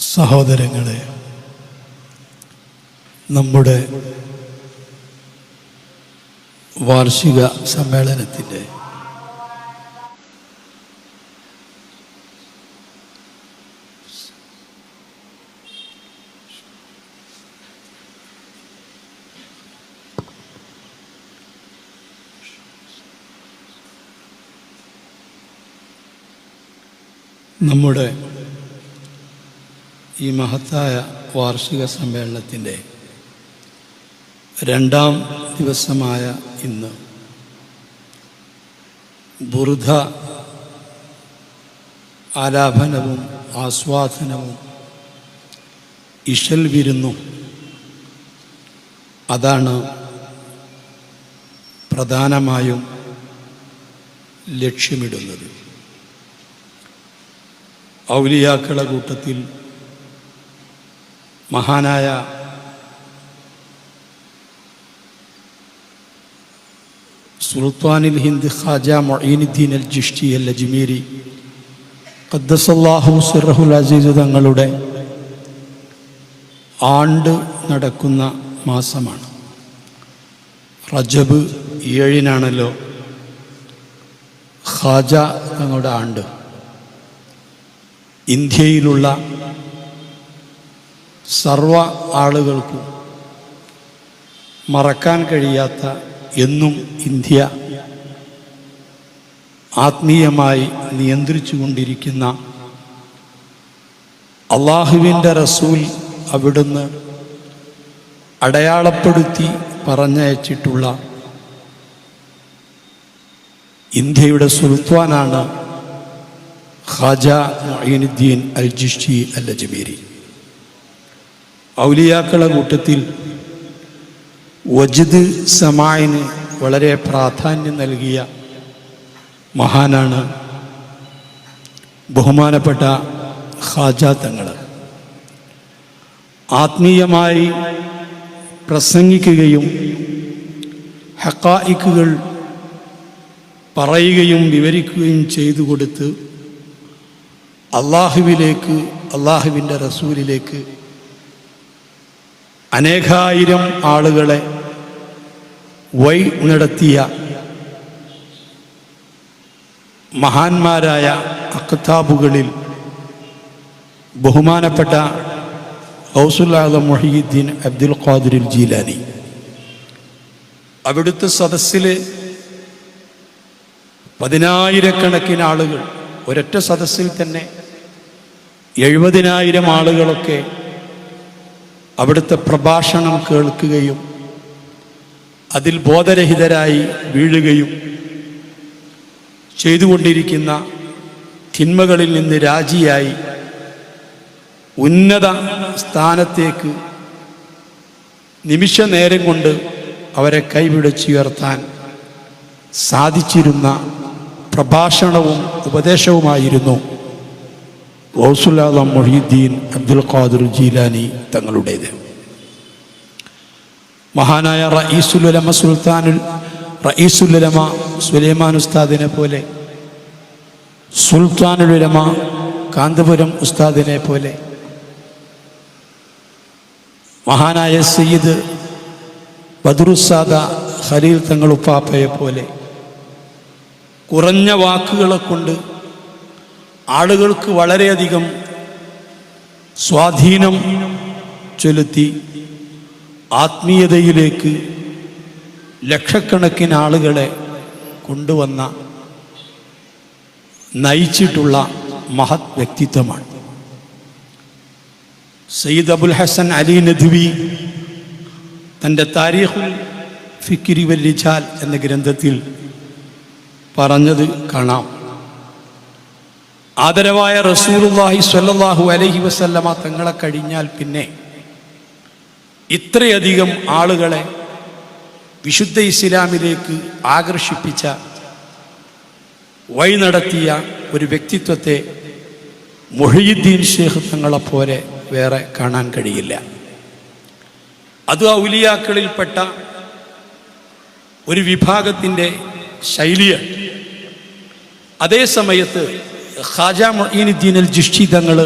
സഹോദരങ്ങളെ നമ്മുടെ വാർഷിക സമ്മേളനത്തിന്റെ നമ്മുടെ ഈ മഹത്തായ വാർഷിക സമ്മേളനത്തിന്റെ രണ്ടാം ദിവസമായ ഇന്ന് ബുറുധ ആലാപനവും ആസ്വാദനവും ഇഷൽ വിരുന്നും അതാണ് പ്രധാനമായും ലക്ഷ്യമിടുന്നത്. ഔലിയാക്കള കൂട്ടത്തിൽ മഹാനായ സുൽത്താനിൽ ഹിന്ദ് ഖാജ മൊയ്നുദ്ദീൻ അൽ ജിഷ്ടി അൽ അജ്മീരി ഖദ്ദസല്ലാഹു സിറഹുൽ അസീസ് തങ്ങളുടെ ആണ്ട് നടക്കുന്ന മാസമാണ്. റജബ് ഏഴിനാണല്ലോ ഖാജ തങ്ങളുടെ ആണ്ട്. ഇന്ത്യയിലുള്ള സർവ ആളുകൾക്കും മറക്കാൻ കഴിയാത്ത എന്നും ഇന്ത്യ ആത്മീയമായി നിയന്ത്രിച്ചു കൊണ്ടിരിക്കുന്ന അള്ളാഹുവിന്റെ റസൂൽ അവിടുന്ന് അടയാളപ്പെടുത്തി പറഞ്ഞയച്ചിട്ടുള്ള ഇന്ത്യയുടെ സുൽത്താനാണ് ഖാജ മൊയ്നുദ്ദീൻ അൽ ജിഷ്ടി അൽ അജ്മീരി. ഔലിയാക്കള കൂട്ടത്തിൽ വജിദ് സമായിന് വളരെ പ്രാധാന്യം നൽകിയ മഹാനാണ് ബഹുമാനപ്പെട്ട ഹാജ തങ്ങൾ ആത്മീയമായി പ്രസംഗിക്കുകയും ഹക്കായിക്കുകൾ പറയുകയും വിവരിക്കുകയും ചെയ്തു കൊടുത്ത് അള്ളാഹുവിലേക്ക് അള്ളാഹുവിന്റെ റസൂലിലേക്ക് അനേകായിരം ആളുകളെ വൈ നടത്തിയ മഹാന്മാരായ അക്താബുകളിൽ ബഹുമാനപ്പെട്ട ഹൗസുല്ലാദ മൊഹീദ്ദീൻ അബ്ദുൽ ഖാദിറിൽ ജീലാനി. അവിടുത്തെ സദസ്സിൽ പതിനായിരക്കണക്കിന് ആളുകൾ ഒരൊറ്റ സദസ്സിൽ തന്നെ എഴുപതിനായിരം ആളുകളൊക്കെ അവിടുത്തെ പ്രഭാഷണം കേൾക്കുകയും അതിൽ ബോധരഹിതരായി വീഴുകയും ചെയ്തുകൊണ്ടിരിക്കുന്ന തിന്മകളിൽ നിന്ന് രാജിയായി ഉന്നത സ്ഥാനത്തേക്ക് നിമിഷ നേരം കൊണ്ട് അവരെ കൈപിടിച്ചുയർത്താൻ സാധിച്ചിരുന്ന പ്രഭാഷണവും ഉപദേശവുമായിരുന്നു. ഗൗസുല്ലാദം മൊഹീദ്ദീൻ അബ്ദുൽ ഖാദിർ ജീലാനി തങ്ങളുടേത്. മഹാനായ റഈസുലമ സുൽത്താനുൽ റഈസുലമ സുലൈമാൻ ഉസ്താദിനെ പോലെ സുൽത്താനുലമ കാന്തപുരം ഉസ്താദിനെ പോലെ മഹാനായ സയ്യിദ് ബദറുസാദ ഖലീൽ തങ്ങളുപ്പാപ്പയെ പോലെ കുറഞ്ഞ വാക്കുകളെ കൊണ്ട് ആളുകൾക്ക് വളരെയധികം സ്വാധീനം ചെലുത്തി ആത്മീയതയിലേക്ക് ലക്ഷക്കണക്കിന് ആളുകളെ കൊണ്ടുവന്ന നയിച്ചിട്ടുള്ള മഹത് വ്യക്തിത്വമാണ്. സയ്യിദ് അബുൽ ഹസൻ അലി നദ്വി തന്റെ താരീഖുൽ ഫിക്കിരി വല്ലിച്ചാൽ എന്ന ഗ്രന്ഥത്തിൽ പറഞ്ഞത് കാണാം. ആദരവായ റസൂലുല്ലാഹി സ്വല്ലല്ലാഹു അലൈഹി വസല്ലമ തങ്ങളെ കഴിഞ്ഞാൽ പിന്നെ ഇത്രയധികം ആളുകളെ വിശുദ്ധ ഇസ്ലാമിലേക്ക് ആകർഷിപ്പിച്ച വഴി നടത്തിയ ഒരു വ്യക്തിത്വത്തെ മൊഹീദ്ദീൻ ഷേഖ് തങ്ങളെപ്പോലെ വേറെ കാണാൻ കഴിയില്ല. അത് ഔലിയാക്കളിൽപ്പെട്ട ഒരു വിഭാഗത്തിന്റെ ശൈലിയാണ്. അതേ സമയത്ത് ഖാജ മൊഹീനുദ്ദീൻ അൽ ജിഷ്ടി തങ്ങൾ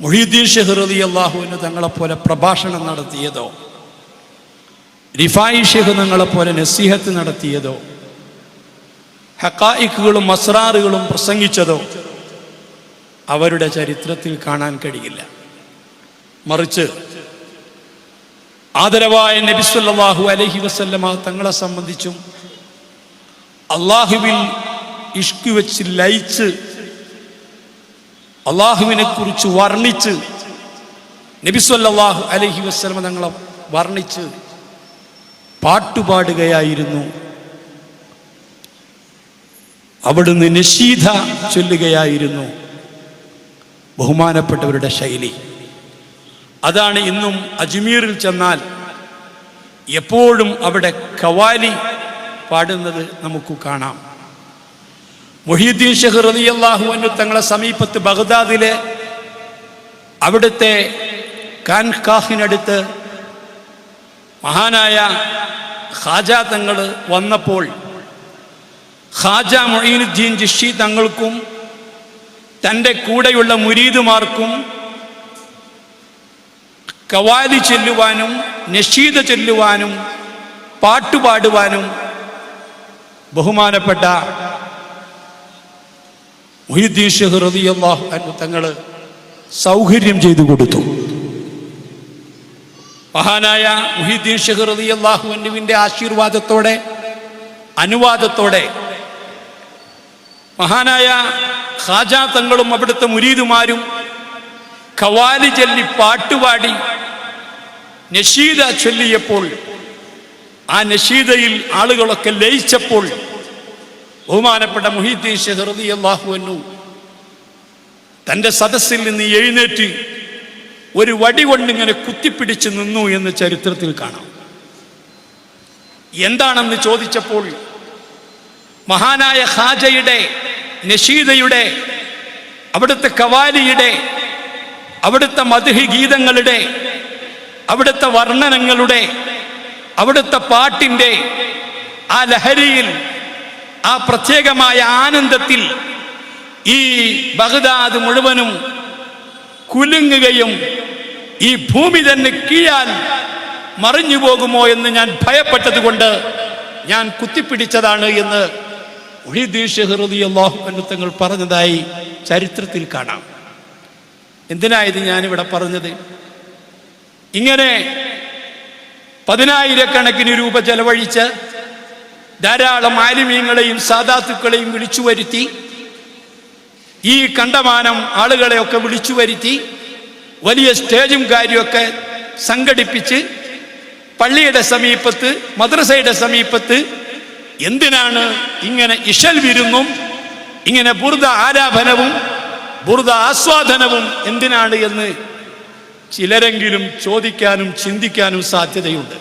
മൊഹീദ്ദീൻ ഷെഹ്റലി അള്ളാഹുവിന് തങ്ങളെപ്പോലെ പ്രഭാഷണം നടത്തിയതോ റിഫായി ഷെഹ് തങ്ങളെപ്പോലെ നസീഹത്ത് നടത്തിയതോ ഹക്കായിക്കുകളും മസ്രാറുകളും പ്രസംഗിച്ചതോ അവരുടെ ചരിത്രത്തിൽ കാണാൻ കഴിയില്ല. മറിച്ച് ആദരവായ നബിസ്വല്ലാഹു അലഹി വസല്ലമ തങ്ങളെ സംബന്ധിച്ചും അള്ളാഹുവിൽ ഇഷ്കു വെച്ച് ലയിച്ച് അള്ളാഹുവിനെ കുറിച്ച് വർണിച്ച് നബിസ്വല്ലാഹു അലഹി വസ്ലമ തങ്ങളെ വർണിച്ച് പാട്ടുപാടുകയായിരുന്നു. അവിടുന്ന് നിഷീധ ചൊല്ലുകയായിരുന്നു. ബഹുമാനപ്പെട്ടവരുടെ ശൈലി. അതാണ് ഇന്നും അജ്മീറിൽ ചെന്നാൽ എപ്പോഴും അവിടെ കവാലി പാടുന്നത് നമുക്ക് കാണാം. മൊഹീദ്ദീൻ ഷെഹ് റളിയല്ലാഹു അൻഹു തങ്ങളെ സമീപത്ത് ബഗ്ദാദിലെ അവിടുത്തെ കാൻഖാഹിനടുത്ത് മഹാനായ ഖാജ തങ്ങൾ വന്നപ്പോൾ ഖാജ മൊഹീനുദ്ദീൻ ജിഷി തങ്ങൾക്കും തന്റെ കൂടെയുള്ള മുരീദുമാർക്കും കവാലി ചെല്ലുവാനും നഷീദ ചെല്ലുവാനും പാട്ടുപാടുവാനും ബഹുമാനപ്പെട്ട തങ്ങൾ സൗകര്യം ചെയ്തു കൊടുത്തു. മഹാനായ മുഹിദ്ദീൻ ഷെഹ് അള്ളാഹു അൻഹുവിന്റെ ആശീർവാദത്തോടെ അനുവാദത്തോടെ മഹാനായ ഖാജ തങ്ങളും അവിടുത്തെ മുരീദുമാരും ഖവാലി ചൊല്ലി പാട്ടുപാടി നഷീദ ചൊല്ലിയപ്പോൾ ആ നഷീദയിൽ ആളുകളൊക്കെ ലയിച്ചപ്പോൾ ബഹുമാനപ്പെട്ട മുഹീദ്ദീൻ ഷെഹ്റദി അള്ളാഹുവന്നു തന്റെ സദസ്സിൽ നിന്ന് എഴുന്നേറ്റ് ഒരു വടി കൊണ്ടിങ്ങനെ കുത്തിപ്പിടിച്ച് നിന്നു എന്ന് ചരിത്രത്തിൽ കാണാം. എന്താണെന്ന് ചോദിച്ചപ്പോൾ മഹാനായ ഖാജയുടെ നഷീദയുടെ അവിടുത്തെ കവാലിയുടെ അവിടുത്തെ മധുഹി ഗീതങ്ങളുടെ അവിടുത്തെ വർണനങ്ങളുടെ അവിടുത്തെ പാട്ടിന്റെ ആ ലഹരിയിൽ ആ പ്രത്യേകമായ ആനന്ദത്തിൽ ഈ ബഗ്ദാദ് മുഴുവനും കുലുങ്ങുകയും ഈ ഭൂമി തന്നെ കീഴാൻ മറിഞ്ഞു പോകുമോ എന്ന് ഞാൻ ഭയപ്പെട്ടതുകൊണ്ട് ഞാൻ കുത്തിപ്പിടിച്ചതാണ് എന്ന് തങ്ങൾ പറഞ്ഞതായി ചരിത്രത്തിൽ കാണാം. എന്തിനായത് ഞാനിവിടെ പറഞ്ഞത്? ഇങ്ങനെ പതിനായിരക്കണക്കിന് രൂപ ചെലവഴിച്ച് ധാരാളം ആലിമീങ്ങളെയും സാധാത്തുക്കളെയും വിളിച്ചു വരുത്തി. ഈ കണ്ടമാനം ആളുകളെയൊക്കെ വിളിച്ചു വരുത്തി. വലിയ സ്റ്റേജും കാര്യമൊക്കെ സംഘടിപ്പിച്ച് പള്ളിയുടെ സമീപത്ത് മദ്രസയുടെ സമീപത്ത് എന്തിനാണ് ഇങ്ങനെ ഇഷൽ വിരുന്നും ഇങ്ങനെ ബുർദ ആരാധനവും ബുർദ ആസ്വാദനവും എന്തിനാണ് എന്ന് ചിലരെങ്കിലും ചോദിക്കാനും ചിന്തിക്കാനും സാധ്യതയുണ്ട്.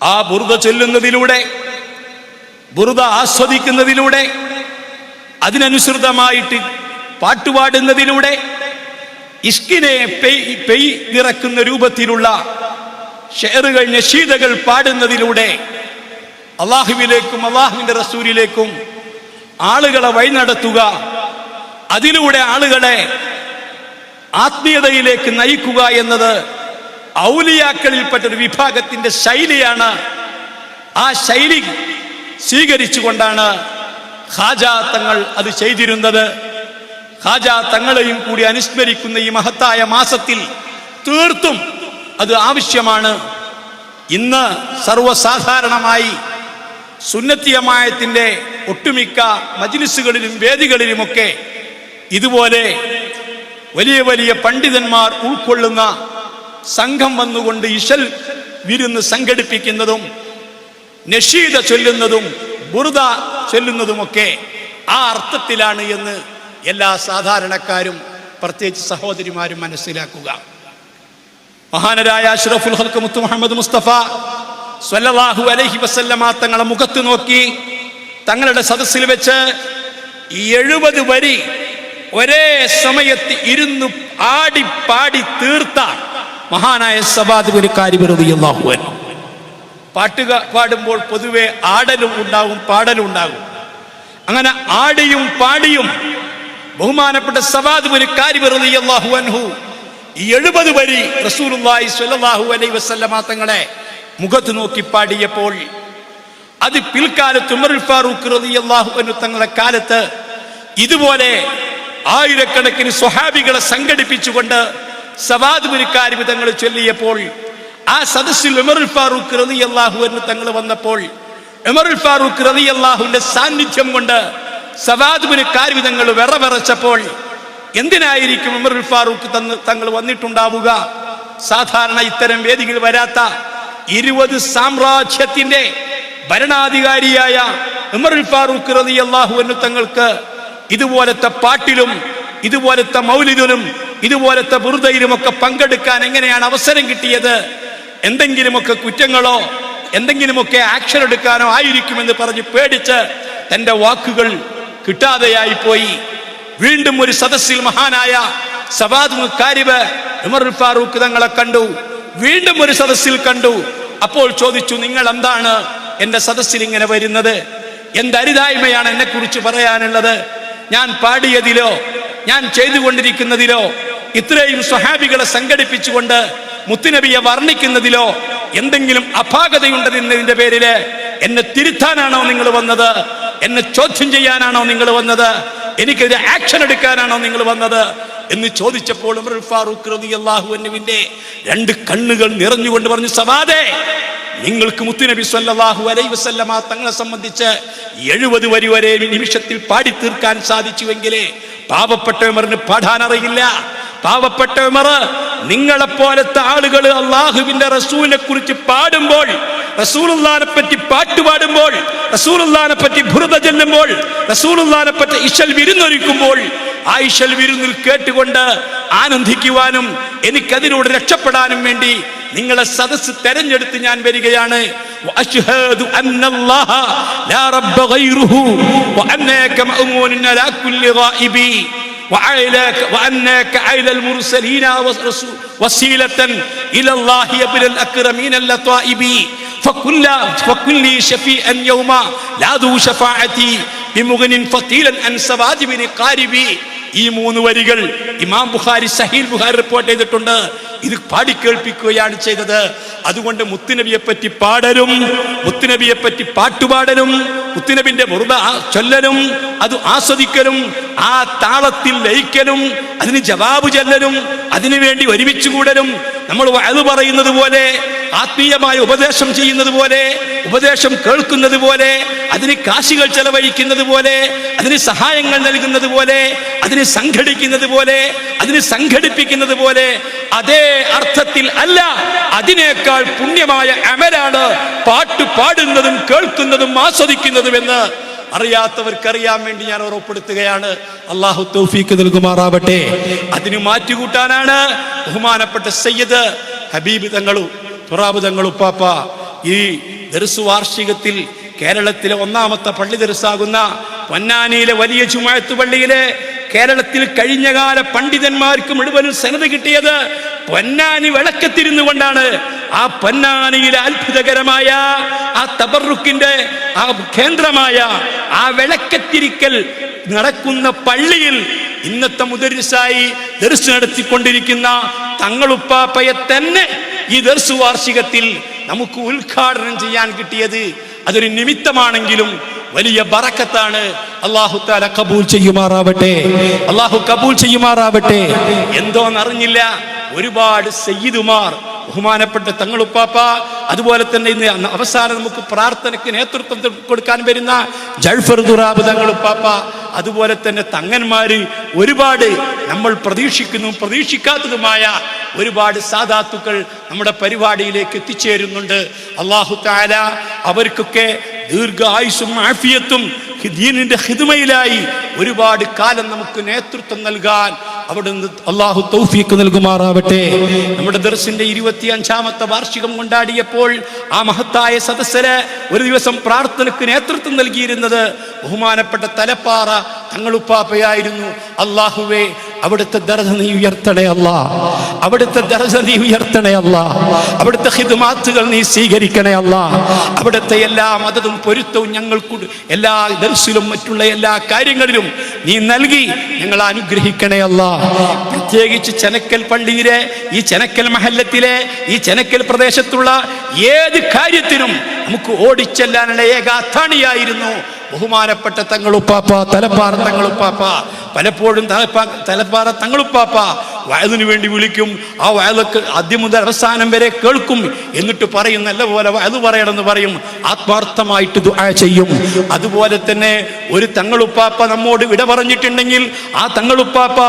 ആ ബുറുത ചൊല്ലുന്നതിലൂടെ ബുറുത ആസ്വദിക്കുന്നതിലൂടെ അതിനനുസൃതമായിട്ട് പാട്ടുപാടുന്നതിലൂടെ ഇഷ്കിനെ പെയ് പെയ് നിറക്കുന്ന രൂപത്തിലുള്ള ഷെയറുകൾ നഷീദകൾ പാടുന്നതിലൂടെ അള്ളാഹുവിലേക്കും അള്ളാഹുവിന്റെ റസൂലിലേക്കും ആളുകളെ വഴി നടത്തുക അതിലൂടെ ആളുകളെ ആത്മീയതയിലേക്ക് നയിക്കുക എന്നത് ഔലിയാക്കളിൽപ്പെട്ട ഒരു വിഭാഗത്തിന്റെ ശൈലിയാണ് ആ ശൈലി സ്വീകരിച്ചുകൊണ്ടാണ് ഹാജാ തങ്ങൾ അത് ചെയ്തിരുന്നത്. ഹാജാ തങ്ങളെയും കൂടി അനുസ്മരിക്കുന്ന ഈ മഹത്തായ മാസത്തിൽ തീർത്തും അത് ആവശ്യമാണ്. ഇന്ന് സർവസാധാരണമായി സുന്നത്തിയമായത്തിന്റെ ഒട്ടുമിക്ക മജിലിസുകളിലും വേദികളിലുമൊക്കെ ഇതുപോലെ വലിയ വലിയ പണ്ഡിതന്മാർ ഉൾക്കൊള്ളുന്ന സംഘം വന്നുകൊണ്ട് ഇശൽ വിരുന്ന് സംഘടിപ്പിക്കുന്നതും നഷീദ ചൊല്ലുന്നതും ബുറുദ ചൊല്ലുന്നതുമൊക്കെ ആ അർത്ഥത്തിലാണ് എന്ന് എല്ലാ സാധാരണക്കാരും പ്രത്യേകിച്ച് സഹോദരിമാരും മനസ്സിലാക്കുക. മഹാനരായ അഷ്റഫുൽ ഹൽക്ക് മുത്തു മുഹമ്മദ് മുസ്തഫ സ്വല്ലല്ലാഹു അലൈഹി വസല്ലമ തങ്ങളെ മുഖത്ത് നോക്കി തങ്ങളുടെ സദസ്സിൽ വെച്ച് എഴുപത് വരി ഒരേ സമയത്ത് ഇരുന്ന് ആടി പാടി തീർത്ത മഹാനായ സഭാധിപതി കാര്യപരിധിയല്ലാഹുവൻ പാട്ടുക പാടുമ്പോൾ പൊതുവെ ആടലും ഉണ്ടാകും പാടലും ഉണ്ടാകും. അങ്ങനെ ആടിയും പാടിയും ബഹുമാനപ്പെട്ട കാരിബറിയാഹു അൻഹു ഈ എഴുപത് വരി റസൂലുള്ളാഹി സ്വല്ലല്ലാഹു അലൈഹി വസല്ലമ തങ്ങളെ മുഖത്ത് നോക്കി പാടിയപ്പോൾ അത് പിൽക്കാലത്ത് ഉമർ ഫാറൂഖ് റളിയല്ലാഹു അൻഹു തങ്ങളുടെ കാലത്ത് ഇതുപോലെ ആയിരക്കണക്കിന് സ്വഹാബികളെ സംഘടിപ്പിച്ചുകൊണ്ട് സവാദ് മുനിക്കാരി തങ്ങൾ ചൊല്ലിയപ്പോൾ ആ സദസ്സിൽ ഉമറുൽ ഫാറൂഖ് റതി അള്ളാഹു എന്ന് തങ്ങൾ വന്നപ്പോൾ ഉമറുൽ ഫാറൂഖ് റതി അള്ളാഹുവിന്റെ സാന്നിധ്യം കൊണ്ട് സവാദ് മുനിക്കാരി തങ്ങൾ വിറവിറച്ചപ്പോൾ എന്തിനായിരിക്കും ഉമറുൽ ഫാറൂഖ് തന്ന് തങ്ങൾ വന്നിട്ടുണ്ടാവുക? സാധാരണ ഇത്തരം വേദികൾ വരാത്ത ഇരുപത് സാമ്രാജ്യത്തിന്റെ ഭരണാധികാരിയായ ഉമറുൽ ഫാറൂഖ് റതി അള്ളാഹു എന്ന് തങ്ങൾക്ക് ഇതുപോലത്തെ പാട്ടിലും ഇതുപോലത്തെ മൗലിദിനും ഇതുപോലത്തെ ബുറുദയിലുമൊക്കെ പങ്കെടുക്കാൻ എങ്ങനെയാണ് അവസരം കിട്ടിയത്? എന്തെങ്കിലുമൊക്കെ കുറ്റങ്ങളോ എന്തെങ്കിലുമൊക്കെ ആക്ഷൻ എടുക്കാനോ ആയിരിക്കുമെന്ന് പറഞ്ഞ് പേടിച്ച് തന്റെ വാക്കുകൾ കിട്ടാതെയായി പോയി. വീണ്ടും ഒരു സദസ്സിൽ മഹാനായ സവാദ് കാരിബ് ഉമറുൽ ഫാറൂഖ് തങ്ങളെ കണ്ടു. വീണ്ടും ഒരു സദസ്സിൽ കണ്ടു. അപ്പോൾ ചോദിച്ചു നിങ്ങൾ എന്താണ് എന്റെ സദസ്സിൽ ഇങ്ങനെ വരുന്നത്? എന്തരിതായ്മയാണ് എന്നെ കുറിച്ച് പറയാനുള്ളത്? ഞാൻ പാടിയതിലോ ഞാൻ ചെയ്തുകൊണ്ടിരിക്കുന്നതിലോ ഇത്രയും സ്വഹാബികളെ സംഘടിപ്പിച്ചുകൊണ്ട് മുത്തുനബിയെ വർണിക്കുന്നതിലോ എന്തെങ്കിലും അപാകതയുണ്ടെന്നതിന്റെ പേരിൽ എന്നെ തിരുത്താനാണോ നിങ്ങൾ വന്നത്? എന്നെ ചോദ്യം ചെയ്യാനാണോ നിങ്ങൾ വന്നത്? എനിക്കെതിരെ ആക്ഷൻ എടുക്കാനാണോ നിങ്ങൾ വന്നത്? എന്ന് ചോദിച്ചപ്പോൾ ഫാറൂഖ് രണ്ട് കണ്ണുകൾ നിറഞ്ഞുകൊണ്ട് പറഞ്ഞു സവാദേ നിങ്ങൾക്ക് മുത്തുനബി സല്ലാഹു അലൈ വസല്ലമ തങ്ങളെ സംബന്ധിച്ച് എഴുപത് വരി വരെ നിമിഷത്തിൽ പാടി തീർക്കാൻ സാധിച്ചുവെങ്കിലേ പാവപ്പെട്ട ഉമറിന് പാടാൻ അറിയില്ല പാവപ്പെട്ട ഉമർ നിങ്ങളെ പോലത്തെ ആളുകൾ അള്ളാഹുവിന്റെ റസൂലിനെ കുറിച്ച് പാടുമ്പോൾ റസൂലുള്ളാനെ പറ്റി പാട്ട് പാടുമ്പോൾ റസൂലുള്ളാനെ പറ്റി ഭൃത ചെല്ലുമ്പോൾ റസൂലുള്ളാനെ പറ്റി ഇശൽ വിരുന്നൊരുക്കുമ്പോൾ ആ ഇശൽ വിരുന്നിൽ കേട്ടുകൊണ്ട് ആനന്ദിക്കുവാനും എനിക്കതിനോട് രക്ഷപ്പെടാനും വേണ്ടി നിങ്ങളെ സദസ്സ് തെരഞ്ഞെടുത്ത് ഞാൻ വരികയാണ്. ഈ മൂന്ന് വരികൾ ഇമാം ബുഖാരി സഹീൽ ബുഖാരി റിപ്പോർട്ട് ചെയ്തിട്ടുണ്ട്. ഇത് പാടിക്കേൾപ്പിക്കുകയാണ് ചെയ്തത്. അതുകൊണ്ട് മുത്തുനബിയെ പറ്റി പാടലും മുത്തുനബിയെ പറ്റി പാട്ടുപാടലും മുത്തുനബിന്റെ മുറുത ചൊല്ലലും അത് ആസ്വദിക്കലും ആ താളത്തിൽ ലയിക്കലും അതിന് ജവാബ് ചൊല്ലലും അതിനുവേണ്ടി ഒരുമിച്ച് കൂടലും നമ്മൾ അത് പറയുന്നത് പോലെ ആത്മീയമായ ഉപദേശം ചെയ്യുന്നത് പോലെ ഉപദേശം കേൾക്കുന്നത് പോലെ അതിന് കാശികൾ ചെലവഴിക്കുന്നത് പോലെ അതിന് സഹായങ്ങൾ നൽകുന്നത് പോലെ അതിന് സംഘടിക്കുന്നത് പോലെ അതിന് സംഘടിപ്പിക്കുന്നത് പോലെ അതേ അർത്ഥത്തിൽ അല്ല. അതിനേക്കാൾ പുണ്യമായ അമലാണ് പാട്ട് പാടുന്നതും കേൾക്കുന്നതും ആസ്വദിക്കുന്നതും എന്ന് അറിയാത്തവർക്കറിയാൻ വേണ്ടി ഞാൻ ഉറപ്പെടുത്തുകയാണ് അള്ളാഹു തൗഫീക്ക് നൽകുമാറാവട്ടെ. അതിന് മാറ്റുകൂട്ടാനാണ് ബഹുമാനപ്പെട്ട സയ്യദ് ഹബീബ് തങ്ങളും തുറാബ് തങ്ങളും ഉപ്പാപ്പ. ഈ ദർസ് വാർഷികത്തിൽ കേരളത്തിലെ ഒന്നാമത്തെ പള്ളി ദർസാകുന്ന പൊന്നാനിയിലെ വലിയ ചുമഴത്ത് പള്ളിയിലെ കേരളത്തിൽ കഴിഞ്ഞകാല പണ്ഡിതന്മാർക്ക് മുഴുവനും സനത് കിട്ടിയത് പൊന്നാനി വിളക്കത്തിരുന്നു കൊണ്ടാണ് ആ പൊന്നാനിയിലെ അത്ഭുതകരമായ ആ തബറുക്കിന്റെ ആ കേന്ദ്രമായ ആ വിളക്കത്തിരിക്കൽ നടക്കുന്ന പള്ളിയിൽ ഇന്നത്തെ മുദരിസായി ദർശനം നടത്തിക്കൊണ്ടിരിക്കുന്ന തങ്ങളുപ്പാപ്പയെ തന്നെ ഈ ദർശു വാർഷികത്തിൽ നമുക്ക് ഉദ്ഘാടനം ചെയ്യാൻ കിട്ടിയത്. അതൊരു നിമിത്തമാണെങ്കിലും വലിയ ബറക്കത്താണ്. അള്ളാഹു താല കബൂൽ ചെയ്യുമാറാവട്ടെ. അള്ളാഹു കബൂൽ ചെയ്യുമാറാവട്ടെ. എന്തോന്നറിഞ്ഞില്ല? ഒരുപാട് സയ്യിദുമാർ ബഹുമാനപ്പെട്ട തങ്ങളുപ്പാപ്പ അതുപോലെ തന്നെ ഇന്ന് അവസാനം നമുക്ക് പ്രാർത്ഥനയ്ക്ക് നേതൃത്വം കൊടുക്കാൻ വരുന്ന ജൾഫർ ദുറാബ് തങ്ങളുപ്പാപ്പ അതുപോലെ തന്നെ തങ്ങന്മാര് ഒരുപാട് നമ്മൾ പ്രതീക്ഷിക്കുന്നു പ്രതീക്ഷിക്കാത്തതുമായ ഒരുപാട് സാധാത്തുക്കൾ നമ്മുടെ പരിപാടിയിലേക്ക് എത്തിച്ചേരുന്നുണ്ട്. അള്ളാഹു താല അവർക്കൊക്കെ ദീർഘായുസും ആഫിയത്തും ദീനിന്റെ ഹിതുമയിലായി ഒരുപാട് കാലം നമുക്ക് നേതൃത്വം നൽകാൻ അവിടുന്ന് അള്ളാഹു തൗഫീക്ക് നൽകുമാറാവട്ടെ. നമ്മുടെ ദർസിന്റെ ഇരുപത്തി അഞ്ചാമത്തെ വാർഷികം കൊണ്ടാടിയപ്പോൾ ആ മഹത്തായ സദസ്സര് ഒരു ദിവസം പ്രാർത്ഥനയ്ക്ക് നേതൃത്വം നൽകിയിരുന്നത് ബഹുമാനപ്പെട്ട തലപ്പാറ തങ്ങളുപ്പാപ്പയായിരുന്നു. അള്ളാഹുവേ അവിടുത്തെ ദർജ നീ ഉയർത്തണേ അല്ല. അവിടുത്തെ ദർജ നീ ഉയർത്തണേ അല്ല. അവിടുത്തെ ഹിദ്മാത്തുകൾ നീ സ്വീകരിക്കണേ അല്ല. അവിടുത്തെ എല്ലാ മതതും പൊരുത്തവും ഞങ്ങൾക്ക് എല്ലാ ദർശിലും മറ്റുള്ള എല്ലാ കാര്യങ്ങളിലും നീ നൽകി. ഞങ്ങൾ അനുഗ്രഹിക്കണേ അല്ല. പ്രത്യേകിച്ച് ചെനക്കൽ പള്ളിയിലെ ഈ ചെനക്കൽ മഹല്ലത്തിലെ ഈ ചെനക്കൽ പ്രദേശത്തുള്ള ഏത് കാര്യത്തിനും നമുക്ക് ഓടിച്ചെല്ലാനുള്ള ഏക അത്താണിയായിരുന്നു. ബഹുമാനപ്പെട്ട തങ്ങളുപ്പാപ്പ തലപ്പാറ തങ്ങളുപ്പാപ്പ പലപ്പോഴും തലപ്പാ തലപ്പാറ തങ്ങളുപ്പാപ്പ വയലിന് വേണ്ടി വിളിക്കും. ആ വയലൊക്കെ ആദ്യം മുതൽ അവസാനം വരെ കേൾക്കും. എന്നിട്ട് പറയും നല്ല പോലെ വയത് പറയണമെന്ന് പറയും. ആത്മാർത്ഥമായിട്ട് ദുആ ചെയ്യും. അതുപോലെ തന്നെ ഒരു തങ്ങളുപ്പാപ്പ നമ്മോട് വിട പറഞ്ഞിട്ടുണ്ടെങ്കിൽ ആ തങ്ങളുപ്പാപ്പ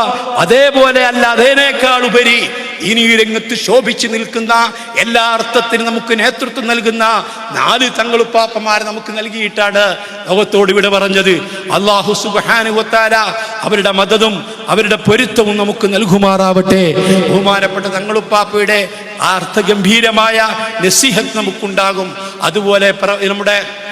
അതേപോലെ അല്ല അതേനേക്കാൾ ഉപരി ഇനി രംഗത്ത് ശോഭിച്ചു നിൽക്കുന്ന എല്ലാ അർത്ഥത്തിനും നമുക്ക് നേതൃത്വം നൽകുന്ന നാല് തങ്ങളുപ്പാപ്പമാരെ നമുക്ക് നൽകിയിട്ടാണ് ലോകത്തോട് ഇവിടെ പറഞ്ഞത്. അള്ളാഹു സുബാനുവത്താര അവരുടെ മതതും അവരുടെ പൊരുത്തവും നമുക്ക് നൽകുമാറാവട്ടെ. ബഹുമാനപ്പെട്ട തങ്ങളുപ്പാപ്പയുടെ അർത്ഥഗംഭീരമായ നസീഹത്ത് നമുക്കുണ്ടാകും. അതുപോലെ നമ്മുടെ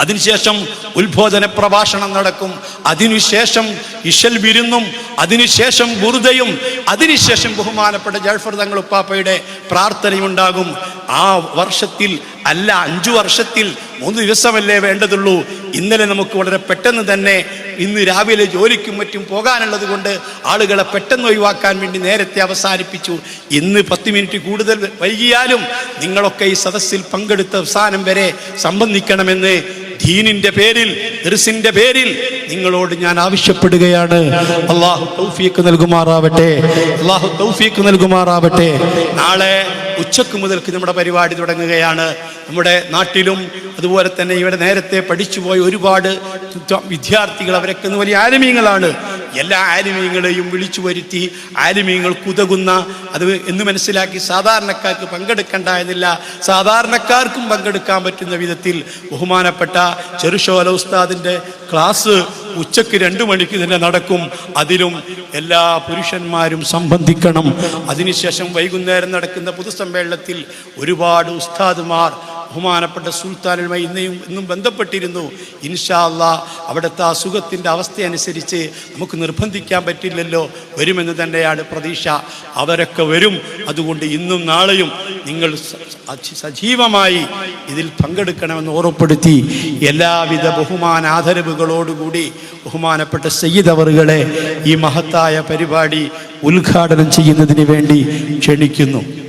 അതിനുശേഷം ഉത്ബോധന പ്രഭാഷണം നടക്കും. അതിനുശേഷം ഇഷൽ വിരുന്നും അതിനുശേഷം ബുറുദയും അതിനുശേഷം ബഹുമാനപ്പെട്ട ജാഫർ തങ്ങൾ ഉപ്പാപ്പയുടെ പ്രാർത്ഥനയും ഉണ്ടാകും ആ വർഷത്തിൽ അല്ല അഞ്ചു വർഷത്തിൽ മൂന്ന് ദിവസമല്ലേ വേണ്ടതുള്ളൂ. ഇന്നലെ നമുക്ക് വളരെ പെട്ടെന്ന് തന്നെ ഇന്ന് രാവിലെ ജോലിക്കും മറ്റും പോകാനുള്ളത് കൊണ്ട് ആളുകളെ പെട്ടെന്ന് ഒഴിവാക്കാൻ വേണ്ടി നേരത്തെ അവസാനിപ്പിച്ചു. ഇന്ന് പത്ത് മിനിറ്റ് കൂടുതൽ വൈകിയാലും നിങ്ങളൊക്കെ ഈ സദസ്സിൽ പങ്കെടുത്ത അവസാനം വരെ സംബന്ധിക്കണമെന്ന് ദീനിന്റെ പേരിൽ ദർസിന്റെ പേരിൽ നിങ്ങളോട് ഞാൻ ആവശ്യപ്പെടുകയാണ്. അള്ളാഹു തൗഫീക്ക് നൽകുമാറാവട്ടെ. അള്ളാഹു തൗഫീക്ക് നൽകുമാറാവട്ടെ. നാളെ ഉച്ചയ്ക്ക് മുതൽക്ക് നമ്മുടെ പരിപാടി തുടങ്ങുകയാണ്. നമ്മുടെ നാട്ടിലും അതുപോലെ തന്നെ ഇവിടെ നേരത്തെ പഠിച്ചുപോയ ഒരുപാട് വിദ്യാർത്ഥികൾ അവരൊക്കെ വലിയ ആലിമീങ്ങളാണ്. എല്ലാ ആലിമീങ്ങളെയും വിളിച്ചു വരുത്തി ആലിമീങ്ങൾ കുതകുന്ന അത് എന്ന് മനസ്സിലാക്കി സാധാരണക്കാർക്ക് പങ്കെടുക്കേണ്ടതില്ല സാധാരണക്കാർക്കും പങ്കെടുക്കാൻ പറ്റുന്ന വിധത്തിൽ ബഹുമാനപ്പെട്ട ചെറുഷോല ഉസ്താദിന്റെ ക്ലാസ് ഉച്ചയ്ക്ക് രണ്ട് മണിക്ക് തന്നെ നടക്കും. അതിലും എല്ലാ പുരുഷന്മാരും സംബന്ധിക്കണം. അതിനുശേഷം വൈകുന്നേരം നടക്കുന്ന പൊതുസമ്മേളനത്തിൽ ഒരുപാട് ഉസ്താദുമാർ ബഹുമാനപ്പെട്ട സുൽത്താനുമായി ഇന്നയും ഇന്നും ബന്ധപ്പെട്ടിരുന്നു. ഇൻഷാ അള്ളാ അവിടുത്തെ അസുഖത്തിന്റെ അവസ്ഥയനുസരിച്ച് നമുക്ക് നിർബന്ധിക്കാൻ പറ്റില്ലല്ലോ. വരുമെന്ന് തന്നെയാണ് പ്രതീക്ഷ. അവരൊക്കെ വരും. അതുകൊണ്ട് ഇന്നും നാളെയും നിങ്ങൾ സജീവമായി ഇതിൽ പങ്കെടുക്കണമെന്ന് ഓർമ്മപ്പെടുത്തി എല്ലാവിധ ബഹുമാന ആദരവുകളോടുകൂടി ബഹുമാനപ്പെട്ട സയ്യിദ് അവറുകളെ ഈ മഹത്തായ പരിപാടി ഉദ്ഘാടനം ചെയ്യുന്നതിന് വേണ്ടി ക്ഷണിക്കുന്നു.